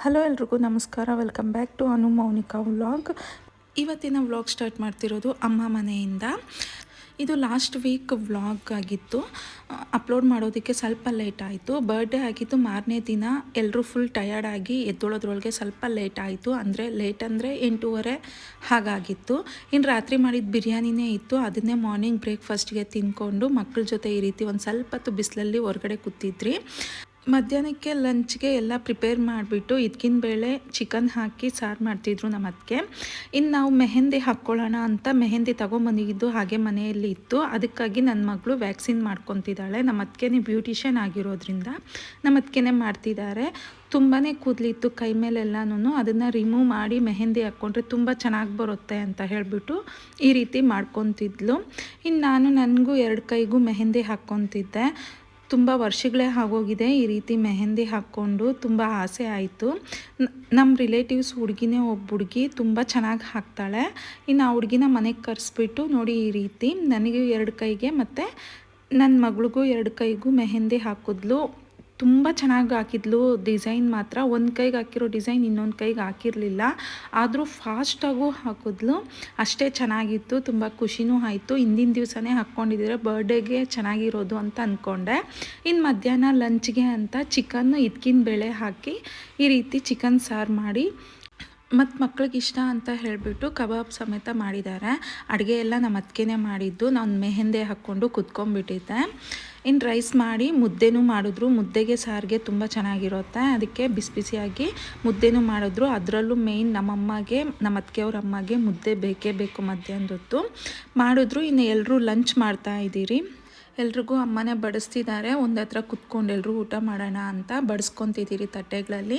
Hello ಎಲ್ರಿಗೂ ನಮಸ್ಕಾರ. Welcome back to Anu Mounika vlog. ಇವತ್ತಿನ ವ್ಲಾಗ್ ಸ್ಟಾರ್ಟ್ ಮಾಡ್ತಿರೋದು ಅಮ್ಮ ಮನೆಯಿಂದ. ಇದು ಲಾಸ್ಟ್ ವೀಕ್ ವ್ಲಾಗ್ ಆಗಿತ್ತು. ಅಪ್ಲೋಡ್ ಮಾಡೋದಕ್ಕೆ ಸ್ವಲ್ಪ ಲೇಟ್ ಆಯಿತು. ಬರ್ಡೇ ಆಗಿತ್ತು. ಮಾರನೇ ದಿನ ಎಲ್ಲರೂ ಫುಲ್ ಟಯರ್ಡ್ ಆಗಿ ಎದ್ದೊಳೋದ್ರೊಳಗೆ ಸ್ವಲ್ಪ ಲೇಟ್ ಆಯಿತು. ಅಂದರೆ ಲೇಟ್ ಅಂದರೆ ಎಂಟೂವರೆ ಹಾಗಾಗಿತ್ತು. ಇನ್ನು ರಾತ್ರಿ ಮಾಡಿದ ಬಿರಿಯಾನಿನೇ ಇತ್ತು. ಅದನ್ನೇ ಮಾರ್ನಿಂಗ್ ಬ್ರೇಕ್ಫಾಸ್ಟ್ಗೆ ತಿಂದ್ಕೊಂಡು ಮಕ್ಕಳ ಜೊತೆ ಈ ರೀತಿ ಒಂದು ಸ್ವಲ್ಪ ಹೊತ್ತು ಬಿಸಿಲಲ್ಲಿ ಹೊರಗಡೆ ಕೂತಿದ್ರಿ. ಮಧ್ಯಾಹ್ನಕ್ಕೆ ಲಂಚ್ಗೆ ಎಲ್ಲ ಪ್ರಿಪೇರ್ ಮಾಡಿಬಿಟ್ಟು ಇದಕ್ಕಿನ ಬೇಳೆ ಚಿಕನ್ ಹಾಕಿ ಸಾರು ಮಾಡ್ತಿದ್ರು ನಮ್ಮ ಅತ್ತಿಗೆ. ಇನ್ನು ನಾವು ಮೆಹಂದಿ ಹಾಕ್ಕೊಳ್ಳೋಣ ಅಂತ ಮೆಹಂದಿ ತಗೊಂಬಂದಿದ್ದು ಹಾಗೆ ಮನೆಯಲ್ಲಿ ಇತ್ತು. ಅದಕ್ಕಾಗಿ ನನ್ನ ಮಗಳು ವ್ಯಾಕ್ಸಿನ್ ಮಾಡ್ಕೊತಿದ್ದಾಳೆ. ನಮ್ಮ ಅತ್ತಿಗೆನೇ ಬ್ಯೂಟಿಷಿಯನ್ ಆಗಿರೋದ್ರಿಂದ ನಮ್ಮ ಅತ್ತಿಗೆನೇ ಮಾಡ್ತಿದ್ದಾರೆ. ತುಂಬಾ ಕೂದಲಿತ್ತು ಕೈ ಮೇಲೆಲ್ಲನೂ ಅದನ್ನು ರಿಮೂವ್ ಮಾಡಿ ಮೆಹಂದಿ ಹಾಕ್ಕೊಂಡ್ರೆ ತುಂಬ ಚೆನ್ನಾಗಿ ಬರುತ್ತೆ ಅಂತ ಹೇಳಿಬಿಟ್ಟು ಈ ರೀತಿ ಮಾಡ್ಕೊತಿದ್ಲು. ಇನ್ನು ನಾನು ನನಗೂ ಎರಡು ಕೈಗೂ ಮೆಹಂದಿ ಹಾಕ್ಕೊತಿದ್ದೆ. ತುಂಬ ವರ್ಷಗಳೇ ಆಗೋಗಿದೆ ಈ ರೀತಿ ಮೆಹಂದಿ ಹಾಕ್ಕೊಂಡು ತುಂಬ ಆಸೆ ಆಯಿತು. ನಮ್ಮ ರಿಲೇಟಿವ್ಸ್ ಹುಡುಗಿನೇ ಒಬ್ಬ ಹುಡುಗಿ ತುಂಬ ಚೆನ್ನಾಗಿ ಹಾಕ್ತಾಳೆ. ಇನ್ನು ಆ ಹುಡುಗಿನ ಮನೆಗೆ ಕರೆಸ್ಬಿಟ್ಟು ನೋಡಿ ಈ ರೀತಿ ನನಗೂ ಎರಡು ಕೈಗೆ ಮತ್ತು ನನ್ನ ಮಗಳಿಗೂ ಎರಡು ಕೈಗೂ ಮೆಹಂದಿ ಹಾಕಿದ್ಲು. ತುಂಬ ಚೆನ್ನಾಗಿ ಹಾಕಿದ್ಲು ಡಿಸೈನ್ ಮಾತ್ರ. ಒಂದು ಕೈಗೆ ಹಾಕಿರೋ ಡಿಸೈನ್ ಇನ್ನೊಂದು ಕೈಗೆ ಹಾಕಿರಲಿಲ್ಲ. ಆದರೂ ಫಾಸ್ಟಾಗೂ ಹಾಕಿದ್ಲು. ಅಷ್ಟೇ ಚೆನ್ನಾಗಿತ್ತು, ತುಂಬ ಖುಷಿನೂ ಆಯಿತು. ಹಿಂದಿನ ದಿವಸನೇ ಹಾಕ್ಕೊಂಡಿದ್ದರೆ ಬರ್ಡೇಗೆ ಚೆನ್ನಾಗಿರೋದು ಅಂತ ಅಂದ್ಕೊಂಡೆ ಇನ್ನು ಮಧ್ಯಾಹ್ನ ಲಂಚ್ಗೆ ಅಂತ ಚಿಕನ್ನು ಇದ್ಕಿನ ಬೇಳೆ ಹಾಕಿ ಈ ರೀತಿ ಚಿಕನ್ ಸಾರು ಮಾಡಿ ಮತ್ತು ಮಕ್ಳಿಗೆ ಇಷ್ಟ ಅಂತ ಹೇಳಿಬಿಟ್ಟು ಕಬಾಬ್ ಸಮೇತ ಮಾಡಿದ್ದಾರೆ. ಅಡುಗೆ ಎಲ್ಲ ನಮ್ಮ ಅತ್ತಿಗೆನೇ ಮಾಡಿದ್ದು. ನಾನು ಮೆಹೆಂದೆ ಹಾಕ್ಕೊಂಡು ಕುತ್ಕೊಂಡ್ಬಿಟ್ಟಿದ್ದೆ. ಇನ್ನು ರೈಸ್ ಮಾಡಿ ಮುದ್ದೆನೂ ಮಾಡಿದ್ರು. ಮುದ್ದೆಗೆ ಸಾರಿಗೆ ತುಂಬ ಚೆನ್ನಾಗಿರುತ್ತೆ. ಅದಕ್ಕೆ ಬಿಸಿ ಬಿಸಿಯಾಗಿ ಮುದ್ದೆನೂ ಮಾಡಿದ್ರು. ಅದರಲ್ಲೂ ಮೇಯ್ನ್ ನಮ್ಮಮ್ಮಗೆ ನಮ್ಮ ಅತ್ತಿಗೆಯವ್ರ ಅಮ್ಮಗೆ ಮುದ್ದೆ ಬೇಕೇ ಬೇಕು ಮಧ್ಯಾಹ್ನದೊತ್ತು. ಮಾಡಿದ್ರು. ಇನ್ನು ಎಲ್ಲರೂ ಲಂಚ್ ಮಾಡ್ತಾ ಇದ್ದೀರಿ. ಎಲ್ರಿಗೂ ಅಮ್ಮನೇ ಬಡಿಸ್ತಿದ್ದಾರೆ. ಒಂದು ಹತ್ರ ಕುತ್ಕೊಂಡು ಎಲ್ಲರೂ ಊಟ ಮಾಡೋಣ ಅಂತ ಬಡಿಸ್ಕೊತಿದ್ದೀರಿ ತಟ್ಟೆಗಳಲ್ಲಿ.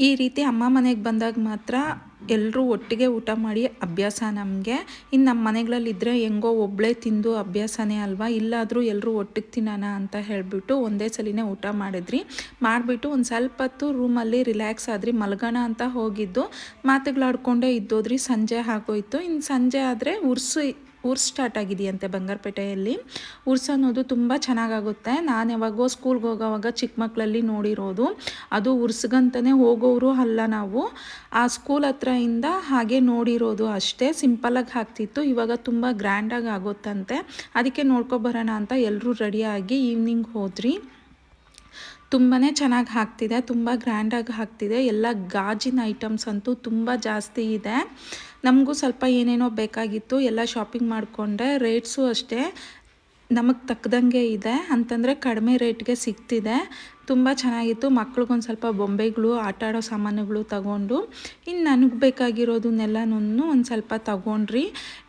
ಈ ರೀತಿ ಅಮ್ಮ ಮನೆಗೆ ಬಂದಾಗ ಮಾತ್ರ ಎಲ್ಲರೂ ಒಟ್ಟಿಗೆ ಊಟ ಮಾಡಿ ಅಭ್ಯಾಸ ನಮಗೆ. ಇನ್ನು ನಮ್ಮ ಮನೆಗಳಲ್ಲಿದ್ದರೆ ಹೆಂಗೋ ಒಬ್ಬಳೇ ತಿಂದು ಅಭ್ಯಾಸನೇ ಅಲ್ವಾ? ಇಲ್ಲಾದರೂ ಎಲ್ಲರೂ ಒಟ್ಟಿಗೆ ತಿನ್ನೋಣ ಅಂತ ಹೇಳಿಬಿಟ್ಟು ಒಂದೇ ಸಲಿನೇ ಊಟ ಮಾಡಿದ್ರಿ. ಮಾಡಿಬಿಟ್ಟು ಒಂದು ಸ್ವಲ್ಪ ಹೊತ್ತು ರೂಮಲ್ಲಿ ರಿಲ್ಯಾಕ್ಸ್ ಆದ್ರಿ, ಮಲ್ಗೋಣ ಅಂತ ಹೋಗಿದ್ದು. ಮಾತುಗಳಾಡ್ಕೊಂಡೇ ಇದ್ದೋದ್ರಿ, ಸಂಜೆ ಆಗೋಯ್ತು. ಇನ್ನು ಸಂಜೆ ಆದರೆ ಉರ್ಸು ಉರ್ಸ್ ಸ್ಟಾರ್ಟ್ ಆಗಿದೆಯಂತೆ ಬಂಗಾರಪೇಟೆಯಲ್ಲಿ. ಉರ್ಸ್ ಅನ್ನೋದು ತುಂಬ ಚೆನ್ನಾಗಾಗುತ್ತೆ. ನಾನು ಯಾವಾಗೋ ಸ್ಕೂಲ್ಗೆ ಹೋಗೋವಾಗ ಚಿಕ್ಕ ಮಕ್ಕಳಲ್ಲಿ ನೋಡಿರೋದು. ಅದು ಉರ್ಸ್ಗಂತಲೇ ಹೋಗೋರು ಅಲ್ಲ ನಾವು. ಆ ಸ್ಕೂಲ್ ಹತ್ರದಿಂದ ಹಾಗೆ ನೋಡಿರೋದು ಅಷ್ಟೇ. ಸಿಂಪಲಾಗಿ ಹಾಕ್ತಿತ್ತು. ಇವಾಗ ತುಂಬ ಗ್ರ್ಯಾಂಡಾಗಿ ಆಗುತ್ತಂತೆ. ಅದಕ್ಕೆ ನೋಡ್ಕೊಬರೋಣ ಅಂತ ಎಲ್ಲರೂ ರೆಡಿಯಾಗಿ ಈವ್ನಿಂಗ್ ಹೋದ್ರಿ. ತುಂಬಾ ಚೆನ್ನಾಗಿ ಹಾಕ್ತಿದೆ, ತುಂಬ ಗ್ರ್ಯಾಂಡಾಗಿ ಹಾಕ್ತಿದೆ. ಎಲ್ಲ ಗಾಜಿನ ಐಟಮ್ಸ್ ಅಂತೂ ತುಂಬ ಜಾಸ್ತಿ ಇದೆ. ನಮಗೂ ಸ್ವಲ್ಪ ಏನೇನೋ ಬೇಕಾಗಿತ್ತು ಎಲ್ಲ ಶಾಪಿಂಗ್ ಮಾಡಿಕೊಂಡೆ ರೇಟ್ಸು ಅಷ್ಟೇ. ನಮಗೆ ತಕ್ಕದಂಗೆ ಇದೆ. ಅಂತಂದರೆ ಕಡಿಮೆ ರೇಟ್ಗೆ ಸಿಗ್ತಿದೆ. ತುಂಬ ಚೆನ್ನಾಗಿತ್ತು. ಮಕ್ಳಿಗೊಂದು ಸ್ವಲ್ಪ ಬೊಂಬೆಗಳು, ಆಟ ಆಡೋ ಸಾಮಾನುಗಳು ತಗೊಂಡು. ಇನ್ನು ನನಗೆ ಬೇಕಾಗಿರೋದನ್ನೆಲ್ಲನೂ ಒಂದು ಸ್ವಲ್ಪ ತಗೊಂಡ್ರಿ.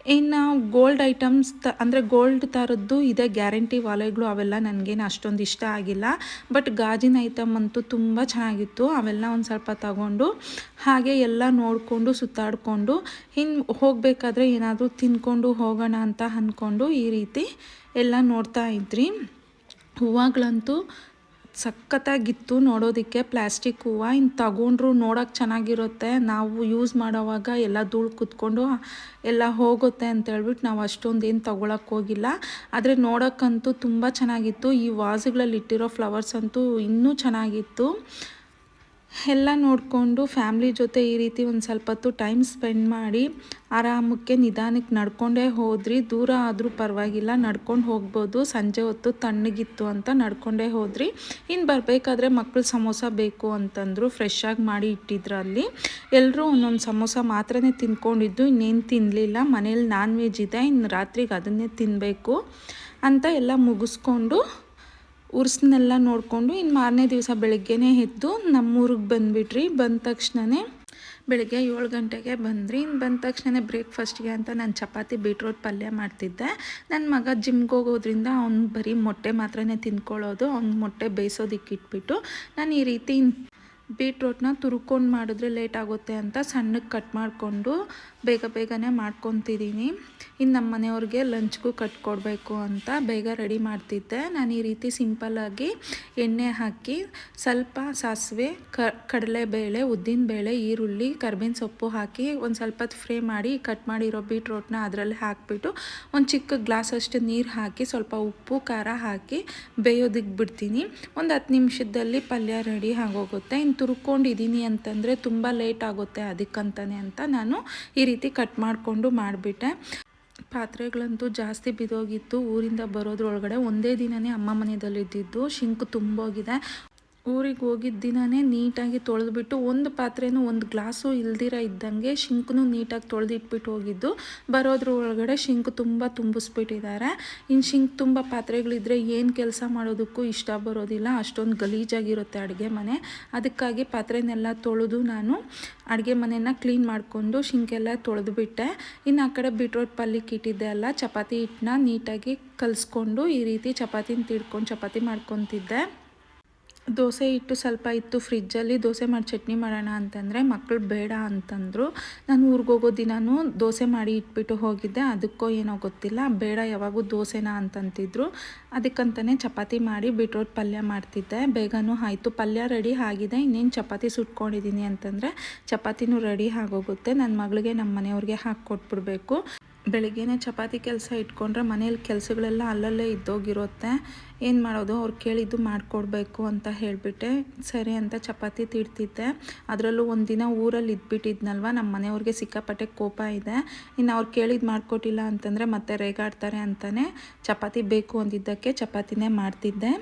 ಇನ್ನು ಗೋಲ್ಡ್ ಐಟಮ್ಸ್ ತ, ಅಂದರೆ ಗೋಲ್ಡ್ ಥರದ್ದು ಇದೆ. ಗ್ಯಾರಂಟಿ ವಾಲೆಗಳು ಅವೆಲ್ಲ ನನಗೇನು ಅಷ್ಟೊಂದು ಇಷ್ಟ ಆಗಿಲ್ಲ. ಬಟ್ ಗಾಜಿನ ಐಟಮ್ ಅಂತೂ ತುಂಬ ಚೆನ್ನಾಗಿತ್ತು. ಅವೆಲ್ಲ ಒಂದು ಸ್ವಲ್ಪ ತಗೊಂಡು, ಹಾಗೆ ಎಲ್ಲ ನೋಡಿಕೊಂಡು, ಸುತ್ತಾಡಿಕೊಂಡು ಇನ್ನು ಹೋಗಬೇಕಾದ್ರೆ ಏನಾದರೂ ತಿನ್ಕೊಂಡು ಹೋಗೋಣ ಅಂತ ಅಂದ್ಕೊಂಡು ಈ ರೀತಿ ಎಲ್ಲ ನೋಡ್ತಾ ಇದ್ರಿ. ಹೂವುಗಳಂತೂ ಸಖತ್ತಾಗಿತ್ತು ನೋಡೋದಕ್ಕೆ. ಪ್ಲ್ಯಾಸ್ಟಿಕ್ ಹೂವು ಇನ್ನು ತಗೊಂಡ್ರು ನೋಡೋಕೆ ಚೆನ್ನಾಗಿರುತ್ತೆ. ನಾವು ಯೂಸ್ ಮಾಡೋವಾಗ ಎಲ್ಲ ಧೂಳು ಕುತ್ಕೊಂಡು ಎಲ್ಲ ಹೋಗುತ್ತೆ ಅಂತ ಹೇಳ್ಬಿಟ್ಟು ನಾವು ಅಷ್ಟೊಂದು ಏನು ತೊಗೊಳಕ್ಕೆ ಹೋಗಿಲ್ಲ. ಆದರೆ ನೋಡೋಕ್ಕಂತೂ ತುಂಬ ಚೆನ್ನಾಗಿತ್ತು. ಈ ವಾಸುಗಳಲ್ಲಿ ಇಟ್ಟಿರೋ ಫ್ಲವರ್ಸ್ ಅಂತೂ ಇನ್ನೂ ಚೆನ್ನಾಗಿತ್ತು. ಎಲ್ಲ ನೋಡಿಕೊಂಡು ಫ್ಯಾಮ್ಲಿ ಜೊತೆ ಈ ರೀತಿ ಒಂದು ಸ್ವಲ್ಪ ಹೊತ್ತು ಟೈಮ್ ಸ್ಪೆಂಡ್ ಮಾಡಿ ಆರಾಮಕ್ಕೆ ನಿಧಾನಕ್ಕೆ ನಡ್ಕೊಂಡೇ ಹೋದ್ರಿ. ದೂರ ಆದರೂ ಪರವಾಗಿಲ್ಲ, ನಡ್ಕೊಂಡು ಹೋಗ್ಬೋದು. ಸಂಜೆ ಹೊತ್ತು ತಣ್ಣಗಿತ್ತು ಅಂತ ನಡ್ಕೊಂಡೇ ಹೋದ್ರಿ. ಇನ್ನು ಬರಬೇಕಾದ್ರೆ ಮಕ್ಕಳು ಸಮೋಸ ಬೇಕು ಅಂತಂದರು ಫ್ರೆಶ್ಶಾಗಿ ಮಾಡಿ ಇಟ್ಟಿದ್ರು ಅಲ್ಲಿ. ಎಲ್ಲರೂ ಒಂದೊಂದು ಸಮೋಸ ಮಾತ್ರನೇ ತಿನ್ಕೊಂಡಿದ್ದು, ಇನ್ನೇನು ತಿನ್ನಲಿಲ್ಲ ಮನೇಲಿ ನಾನ್ ವೆಜ್ ಇದೆ ಇನ್ನು ರಾತ್ರಿಗೆ ಅದನ್ನೇ ತಿನ್ನಬೇಕು ಅಂತ ಎಲ್ಲ ಮುಗಿಸ್ಕೊಂಡು ಉರ್ಸ್ನೆಲ್ಲ ನೋಡಿಕೊಂಡು ಇನ್ನು ಮಾರನೇ ದಿವಸ ಬೆಳಗ್ಗೆನೇ ಎದ್ದು ನಮ್ಮೂರಿಗೆ ಬಂದುಬಿಟ್ರಿ. ಬಂದ ತಕ್ಷಣವೇ ಬೆಳಗ್ಗೆ ಏಳು ಗಂಟೆಗೆ ಬಂದ್ರಿ. ಇನ್ನು ಬಂದ ತಕ್ಷಣ ಬ್ರೇಕ್ಫಾಸ್ಟ್ಗೆ ಅಂತ ನಾನು ಚಪಾತಿ ಬೀಟ್ರೋಟ್ ಪಲ್ಯ ಮಾಡ್ತಿದ್ದೆ. ನನ್ನ ಮಗ ಜಿಮ್ಗೆ ಹೋಗೋದ್ರಿಂದ ಅವ್ನು ಬರೀ ಮೊಟ್ಟೆ ಮಾತ್ರನೇ ತಿನ್ಕೊಳ್ಳೋದು ಅವ್ನ ಮೊಟ್ಟೆ ಬೇಯಿಸೋದಕ್ಕೆ ಇಟ್ಬಿಟ್ಟು ನಾನು ಈ ರೀತಿ ಬೀಟ್ರೋಟ್ನ ತುರ್ಕೊಂಡು ಮಾಡಿದ್ರೆ ಲೇಟ್ ಆಗುತ್ತೆ ಅಂತ ಸಣ್ಣಕ್ಕೆ ಕಟ್ ಮಾಡಿಕೊಂಡು ಬೇಗ ಬೇಗನೆ ಮಾಡ್ಕೊತಿದ್ದೀನಿ ಇನ್ನು ನಮ್ಮ ಮನೆಯವ್ರಿಗೆ ಲಂಚ್ಗೂ ಕಟ್ಕೊಡ್ಬೇಕು ಅಂತ ಬೇಗ ರೆಡಿ ಮಾಡ್ತಿದ್ದೆ. ನಾನು ಈ ರೀತಿ ಸಿಂಪಲ್ಲಾಗಿ ಎಣ್ಣೆ ಹಾಕಿ ಸ್ವಲ್ಪ ಸಾಸಿವೆ, ಕ, ಕಡಲೆಬೇಳೆ ಉದ್ದಿನಬೇಳೆ ಈರುಳ್ಳಿ, ಕರ್ಬೇವಿನ ಸೊಪ್ಪು ಹಾಕಿ ಒಂದು ಸ್ವಲ್ಪ ಫ್ರೈ ಮಾಡಿ ಕಟ್ ಮಾಡಿರೋ ಬೀಟ್ರೋಟ್ನ ಅದರಲ್ಲಿ ಹಾಕಿಬಿಟ್ಟು ಒಂದು ಚಿಕ್ಕ ಗ್ಲಾಸಷ್ಟು ನೀರು ಹಾಕಿ ಸ್ವಲ್ಪ ಉಪ್ಪು, ಖಾರ ಹಾಕಿ ಬೇಯೋದಕ್ಕೆ ಬಿಡ್ತೀನಿ. ಒಂದು ಹತ್ತು ನಿಮಿಷದಲ್ಲಿ ಪಲ್ಯ ರೆಡಿ ಆಗೋಗುತ್ತೆ. ಇನ್ನು ತುರ್ಕೊಂಡಿದ್ದೀನಿ ಅಂತಂದರೆ ತುಂಬ ಲೇಟ್ ಆಗುತ್ತೆ ಅದಕ್ಕಂತಾನೆ ಅಂತ ನಾನು ಈ ರೀತಿ ಕಟ್ ಮಾಡಿಕೊಂಡು ಮಾಡಿಬಿಟ್ಟೆ. ಪಾತ್ರೆಗಳಂತೂ ಜಾಸ್ತಿ ಬಿದ್ದೋಗಿತ್ತು. ಊರಿಂದ ಬರೋದ್ರೊಳಗಡೆ ಒಂದೇ ದಿನವೇ ಅಮ್ಮ ಮನೆಯಲ್ಲಿದ್ದಿದ್ದು. ಶಿಂಕ್ ತುಂಬೋಗಿದೆ. ಊರಿಗೆ ಹೋಗಿದ್ದ ದಿನವೇ ನೀಟಾಗಿ ತೊಳೆದುಬಿಟ್ಟು ಒಂದು ಪಾತ್ರೆನೂ ಒಂದು ಗ್ಲಾಸು ಇಲ್ದಿರ ಇದ್ದಂಗೆ ಶಿಂಕನೂ ನೀಟಾಗಿ ತೊಳೆದಿಟ್ಬಿಟ್ಟು ಹೋಗಿದ್ದು. ಬರೋದ್ರ ಒಳಗಡೆ ಶಿಂಕ್ ತುಂಬ ತುಂಬಿಸ್ಬಿಟ್ಟಿದ್ದಾರೆ. ಇನ್ನು ಶಿಂಕ್ ತುಂಬ ಪಾತ್ರೆಗಳಿದ್ರೆ ಏನು ಕೆಲಸ ಮಾಡೋದಕ್ಕೂ ಇಷ್ಟ ಬರೋದಿಲ್ಲ. ಅಷ್ಟೊಂದು ಗಲೀಜಾಗಿರುತ್ತೆ ಅಡುಗೆ ಮನೆ. ಅದಕ್ಕಾಗಿ ಪಾತ್ರೆನೆಲ್ಲ ತೊಳೆದು ನಾನು ಅಡುಗೆ ಮನೆನ ಕ್ಲೀನ್ ಮಾಡಿಕೊಂಡು ಶಿಂಕೆಲ್ಲ ತೊಳೆದುಬಿಟ್ಟೆ. ಇನ್ನು ಆ ಕಡೆ ಬೀಟ್ರೋಟ್ ಪಲ್ಯಕ್ಕೆ ಇಟ್ಟಿದ್ದೆ ಅಲ್ಲ, ಚಪಾತಿ ಹಿಟ್ಟನ್ನ ನೀಟಾಗಿ ಕಲಿಸ್ಕೊಂಡು ಈ ರೀತಿ ಚಪಾತಿನ ತಿಡ್ಕೊಂಡು ಚಪಾತಿ ಮಾಡ್ಕೊತಿದ್ದೆ. ದೋಸೆ ಇಟ್ಟು ಸ್ವಲ್ಪ ಇತ್ತು ಫ್ರಿಜ್ಜಲ್ಲಿ, ದೋಸೆ ಮಾಡಿ ಚಟ್ನಿ ಮಾಡೋಣ ಅಂತಂದರೆ ಮಕ್ಕಳು ಬೇಡ ಅಂತಂದರು. ನಾನು ಊರಿಗೆ ಹೋಗೋ ದಿನವೂ ದೋಸೆ ಮಾಡಿ ಇಟ್ಬಿಟ್ಟು ಹೋಗಿದ್ದೆ. ಅದಕ್ಕೋ ಏನೋ ಗೊತ್ತಿಲ್ಲ. ಬೇಡ, ಯಾವಾಗೂ ದೋಸೆನಾ ಅಂತಂತಿದ್ರು. ಅದಕ್ಕಂತಲೇ ಚಪಾತಿ ಮಾಡಿ ಬಿಟ್ರೋಟ್ ಪಲ್ಯ ಮಾಡ್ತಿದ್ದೆ. ಬೇಗನೂ ಆಯಿತು. ಪಲ್ಯ ರೆಡಿ ಆಗಿದೆ. ಇನ್ನೇನು ಚಪಾತಿ ಸುಟ್ಕೊಂಡಿದ್ದೀನಿ ಅಂತಂದರೆ ಚಪಾತಿನೂ ರೆಡಿ ಆಗೋಗುತ್ತೆ. ನನ್ನ ಮಗಳಿಗೆ ನಮ್ಮ ಮನೆಯವ್ರಿಗೆ ಹಾಕಿ ಕೊಟ್ಬಿಡ್ಬೇಕು ಬೆಳಿಗ್ಗೆನೇ ಚಪಾತಿ ಕೆಲಸ ಇಟ್ಕೊಂಡ್ರೆ ಮನೇಲಿ ಕೆಲಸಗಳೆಲ್ಲ ಅಲ್ಲಲ್ಲೇ ಇದ್ದೋಗಿರುತ್ತೆ. ಏನು ಮಾಡೋದು? ಅವ್ರು ಕೇಳಿದ್ದು ಮಾಡಿಕೊಡ್ಬೇಕು ಅಂತ ಹೇಳಿಬಿಟ್ಟೆ. ಸರಿ ಅಂತ ಚಪಾತಿ ತಿಡ್ತಿದ್ದೆ ಅದರಲ್ಲೂ ಒಂದು ದಿನ ಊರಲ್ಲಿ ಇದ್ಬಿಟ್ಟಿದ್ನಲ್ವ? ನಮ್ಮ ಮನೆಯವ್ರಿಗೆ ಸಿಕ್ಕಾಪಟ್ಟೆ ಕೋಪ ಇದೆ. ಇನ್ನು ಅವ್ರು ಕೇಳಿದ್ದು ಮಾಡಿಕೊಟ್ಟಿಲ್ಲ ಅಂತಂದರೆ ಮತ್ತೆ ರೇಗಾಡ್ತಾರೆ ಅಂತಲೇ ಚಪಾತಿ ಬೇಕು ಅಂದಿದ್ದಕ್ಕೆ ಚಪಾತಿನೇ ಮಾಡ್ತಿದ್ದೆ.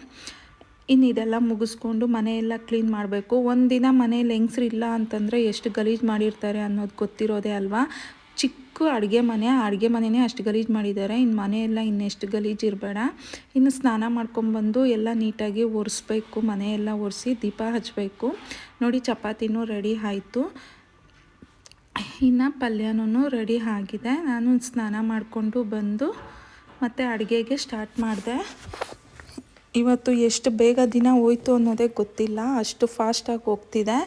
ಇನ್ನು ಇದೆಲ್ಲ ಮುಗಿಸ್ಕೊಂಡು ಮನೆಯೆಲ್ಲ ಕ್ಲೀನ್ ಮಾಡಬೇಕು. ಒಂದಿನ ಮನೇಲಿ ಹೆಂಗ್ಸ್ರು ಇಲ್ಲ ಅಂತಂದರೆ ಎಷ್ಟು ಗಲೀಜು ಮಾಡಿರ್ತಾರೆ ಅನ್ನೋದು ಗೊತ್ತಿರೋದೇ ಅಲ್ವಾ? ಚಿಕ್ಕ ಅಡುಗೆ ಮನೆ, ಅಡುಗೆ ಮನೆಯೇ ಅಷ್ಟು ಗಲೀಜು ಮಾಡಿದ್ದಾರೆ ಇನ್ನು ಮನೆಯೆಲ್ಲ ಇನ್ನೆಷ್ಟು ಗಲೀಜು ಇರಬೇಡ. ಇನ್ನು ಸ್ನಾನ ಮಾಡ್ಕೊಂಬಂದು ಎಲ್ಲ ನೀಟಾಗಿ ಒರೆಸ್ಬೇಕು, ಮನೆಯೆಲ್ಲ ಒರೆಸಿ ದೀಪ ಹಚ್ಚಬೇಕು ನೋಡಿ ಚಪಾತಿನೂ ರೆಡಿ ಆಯಿತು. ಇನ್ನು ಪಲ್ಯನೂ ರೆಡಿ ಆಗಿದೆ. ನಾನು ಸ್ನಾನ ಮಾಡಿಕೊಂಡು ಬಂದು ಮತ್ತು ಅಡುಗೆಗೆ ಸ್ಟಾರ್ಟ್ ಮಾಡಿದೆ. ಇವತ್ತು ಎಷ್ಟು ಬೇಗ ದಿನ ಹೋಯ್ತು ಅನ್ನೋದೇ ಗೊತ್ತಿಲ್ಲ. ಅಷ್ಟು ಫಾಸ್ಟಾಗಿ ಹೋಗ್ತಿದೆ.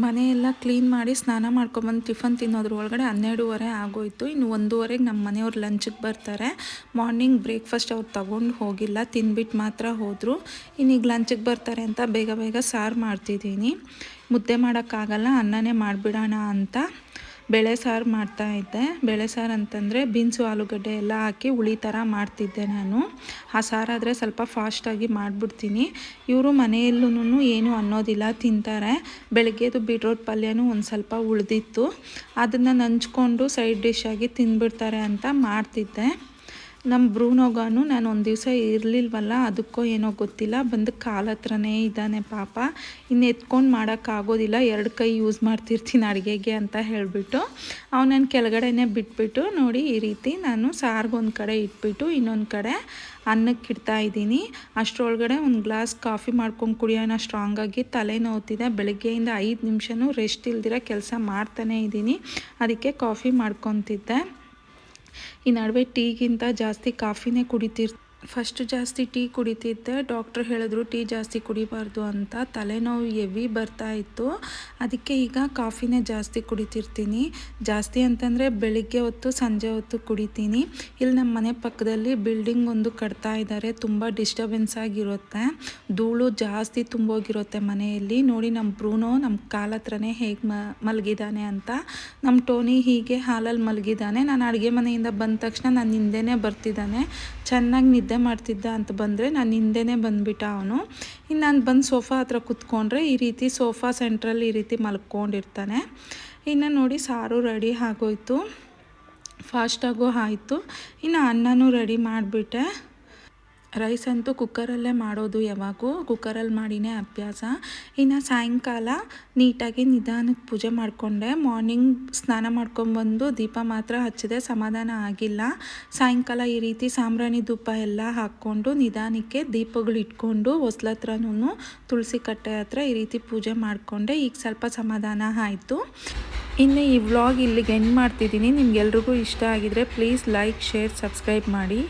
ಮನೆಯೆಲ್ಲ ಕ್ಲೀನ್ ಮಾಡಿ ಸ್ನಾನ ಮಾಡ್ಕೊಂಬಂದು ಟಿಫನ್ ತಿನ್ನೋದ್ರ ಒಳಗಡೆ ಹನ್ನೆರಡೂವರೆ ಆಗೋಯ್ತು. ಇನ್ನು ಒಂದೂವರೆಗೆ ನಮ್ಮ ಮನೆಯವ್ರು ಲಂಚಿಗೆ ಬರ್ತಾರೆ. ಮಾರ್ನಿಂಗ್ ಬ್ರೇಕ್ಫಾಸ್ಟ್ ಅವ್ರು ತಗೊಂಡು ಹೋಗಿಲ್ಲ. ತಿನ್ಬಿಟ್ಟು ಮಾತ್ರ ಹೋದರು. ಇನ್ನೀಗ ಲಂಚಿಗೆ ಬರ್ತಾರೆ ಅಂತ ಬೇಗ ಬೇಗ ಸಾರು ಮಾಡ್ತಿದ್ದೀನಿ. ಮುದ್ದೆ ಮಾಡೋಕ್ಕಾಗಲ್ಲ. ಅನ್ನನೇ ಮಾಡಿಬಿಡೋಣ ಅಂತ. ಬೇಳೆ ಸಾರು ಮಾಡ್ತಾಯಿದ್ದೆ ಬೇಳೆ ಸಾರು ಅಂತಂದರೆ ಬೀನ್ಸು, ಆಲೂಗಡ್ಡೆ ಎಲ್ಲ ಹಾಕಿ ಹುಳಿ ಥರ ಮಾಡ್ತಿದ್ದೆ ನಾನು. ಆ ಸಾರಾದರೆ ಸ್ವಲ್ಪ ಫಾಸ್ಟಾಗಿ ಮಾಡಿಬಿಡ್ತೀನಿ. ಇವರು ಮನೆಯಲ್ಲೂ ಏನು ಅನ್ನೋದಿಲ್ಲ, ತಿಂತಾರೆ. ಬೆಳಗ್ಗೆದು ಬೀಟ್ರೋಟ್ ಪಲ್ಯನೂ ಒಂದು ಸ್ವಲ್ಪ ಉಳಿದಿತ್ತು. ಅದನ್ನು ನಂಚ್ಕೊಂಡು ಸೈಡ್ ಡಿಶ್ ಆಗಿ ತಿಂದ್ಬಿಡ್ತಾರೆ ಅಂತ ಮಾಡ್ತಿದ್ದೆ. ನಮ್ಮ ಬ್ರೂನೋಗಾನು ನಾನು ಒಂದು ದಿವಸ ಇರಲಿಲ್ವಲ್ಲ, ಅದಕ್ಕೋ ಏನೋ ಗೊತ್ತಿಲ್ಲ, ಬಂದು ಕಾಲ ಹತ್ರನೇ ಇದ್ದಾನೆ ಪಾಪ. ಇನ್ನು ಎತ್ಕೊಂಡು ಮಾಡೋಕ್ಕಾಗೋದಿಲ್ಲ ಎರಡು ಕೈ ಯೂಸ್ ಮಾಡ್ತಿರ್ತೀನಿ ಅಡುಗೆಗೆ ಅಂತ ಹೇಳಿಬಿಟ್ಟು. ಅವನನ್ನು ಕೆಳಗಡೆನೇ ಬಿಟ್ಬಿಟ್ಟು, ನೋಡಿ ಈ ರೀತಿ ನಾನು ಸಾರ್ಗೊಂದು ಕಡೆ ಇಟ್ಬಿಟ್ಟು, ಇನ್ನೊಂದು ಕಡೆ ಅನ್ನಕ್ಕೆ ಇಡ್ತಾ ಇದ್ದೀನಿ. ಅಷ್ಟರೊಳಗಡೆ ಒಂದು ಗ್ಲಾಸ್ ಕಾಫಿ ಮಾಡ್ಕೊಂಡು ಕುಡಿಯೋಣ ಸ್ಟ್ರಾಂಗಾಗಿ ತಲೆ ಬೆಳಗ್ಗೆಯಿಂದ ಐದು ನಿಮಿಷನೂ ರೆಸ್ಟ್ ಇಲ್ದಿರ ಕೆಲಸ ಮಾಡ್ತಾನೇ ಇದ್ದೀನಿ. ಅದಕ್ಕೆ ಕಾಫಿ ಮಾಡ್ಕೊತಿದ್ದೆ. ಈ ನಡುವೆ ಟೀಗಿಂತ ಜಾಸ್ತಿ ಕಾಫಿನೇ ಕುಡಿತಿರ್ ಫಸ್ಟ್ ಜಾಸ್ತಿ ಟೀ ಕುಡಿತಿದ್ದೆ. ಡಾಕ್ಟ್ರ್ ಹೇಳಿದ್ರು, ಟೀ ಜಾಸ್ತಿ ಕುಡಿಬಾರ್ದು ಅಂತ. ತಲೆನೋವು ಎವಿ ಬರ್ತಾ ಇತ್ತು. ಅದಕ್ಕೆ ಈಗ ಕಾಫಿನೇ ಜಾಸ್ತಿ ಕುಡಿತಿರ್ತೀನಿ. ಜಾಸ್ತಿ ಅಂತಂದರೆ ಬೆಳಿಗ್ಗೆ ಹೊತ್ತು, ಸಂಜೆ ಹೊತ್ತು ಕುಡಿತೀನಿ. ಇಲ್ಲಿ ನಮ್ಮ ಮನೆ ಪಕ್ಕದಲ್ಲಿ ಬಿಲ್ಡಿಂಗ್ ಒಂದು ಕಟ್ತಾ ಇದ್ದಾರೆ. ತುಂಬ ಡಿಸ್ಟರ್ಬೆನ್ಸ್ ಆಗಿರುತ್ತೆ. ಧೂಳು ಜಾಸ್ತಿ ತುಂಬೋಗಿರುತ್ತೆ ಮನೆಯಲ್ಲಿ. ನೋಡಿ ನಮ್ಮ ಬ್ರೂನೋ, ನಮ್ಮ ಕಾಲ ಹತ್ರನೇ ಹೇಗೆ ಮಲಗಿದ್ದಾನೆ ಅಂತ. ನಮ್ಮ ಟೋನಿ ಹೀಗೆ ಹಾಲಲ್ಲಿ ಮಲಗಿದ್ದಾನೆ ನಾನು ಅಡುಗೆ ಮನೆಯಿಂದ ಬಂದ ತಕ್ಷಣ ನಾನು ಹಿಂದೆನೇ ಬರ್ತಿದ್ದಾನೆ. ಚೆನ್ನಾಗಿ ನಿದ್ದೆ ಮಾಡ್ತಿದ್ದ ಅಂತ ಬಂದರೆ ನಾನು ಹಿಂದೆನೇ ಬಂದುಬಿಟ್ಟ ಅವನು. ಇನ್ನು ನಾನು ಬಂದು ಸೋಫಾ ಹತ್ರ ಕುತ್ಕೊಂಡ್ರೆ ಈ ರೀತಿ ಸೋಫಾ ಸೆಂಟ್ರಲ್ಲಿ ಈ ರೀತಿ ಮಲ್ಕೊಂಡಿರ್ತಾನೆ. ಇನ್ನು ನೋಡಿ ಸಾರು ರೆಡಿ ಆಗೋಯ್ತು. ಫಾಸ್ಟಾಗೂ ಆಯಿತು. ಇನ್ನು ಅನ್ನನೂ ರೆಡಿ ಮಾಡಿಬಿಟ್ಟೆ. ರೈಸ್ ಅಂತೂ ಕುಕ್ಕರಲ್ಲೇ ಮಾಡೋದು ಯಾವಾಗೂ. ಕುಕ್ಕರಲ್ಲಿ ಮಾಡಿನೇ ಅಭ್ಯಾಸ. ಇನ್ನು ಸಾಯಂಕಾಲ ನೀಟಾಗಿ ನಿಧಾನಕ್ಕೆ ಪೂಜೆ ಮಾಡಿಕೊಂಡೆ. ಮಾರ್ನಿಂಗ್ ಸ್ನಾನ ಮಾಡ್ಕೊಂಬಂದು ದೀಪ ಮಾತ್ರ ಹಚ್ಚಿದೆ, ಸಮಾಧಾನ ಆಗಿಲ್ಲ. ಸಾಯಂಕಾಲ ಈ ರೀತಿ ಸಾಂಬ್ರಾಣಿ ಧೂಪ ಎಲ್ಲ ಹಾಕ್ಕೊಂಡು ನಿಧಾನಕ್ಕೆ ದೀಪಗಳು ಇಟ್ಕೊಂಡು ಹೊಸ್ಲತ್ರನೂ ತುಳಸಿ ಕಟ್ಟೆ ಹತ್ರ ಈ ರೀತಿ ಪೂಜೆ ಮಾಡಿಕೊಂಡೆ. ಈಗ ಸ್ವಲ್ಪ ಸಮಾಧಾನ ಆಯಿತು. ಇನ್ನು ಈ ವ್ಲಾಗ್ ಇಲ್ಲಿಗೆ ಎಂಡ್ ಮಾಡ್ತಿದ್ದೀನಿ. ನಿಮ್ಗೆಲ್ರಿಗೂ ಇಷ್ಟ ಆಗಿದರೆ ಪ್ಲೀಸ್ ಲೈಕ್ ಶೇರ್ ಸಬ್ಸ್ಕ್ರೈಬ್ ಮಾಡಿ.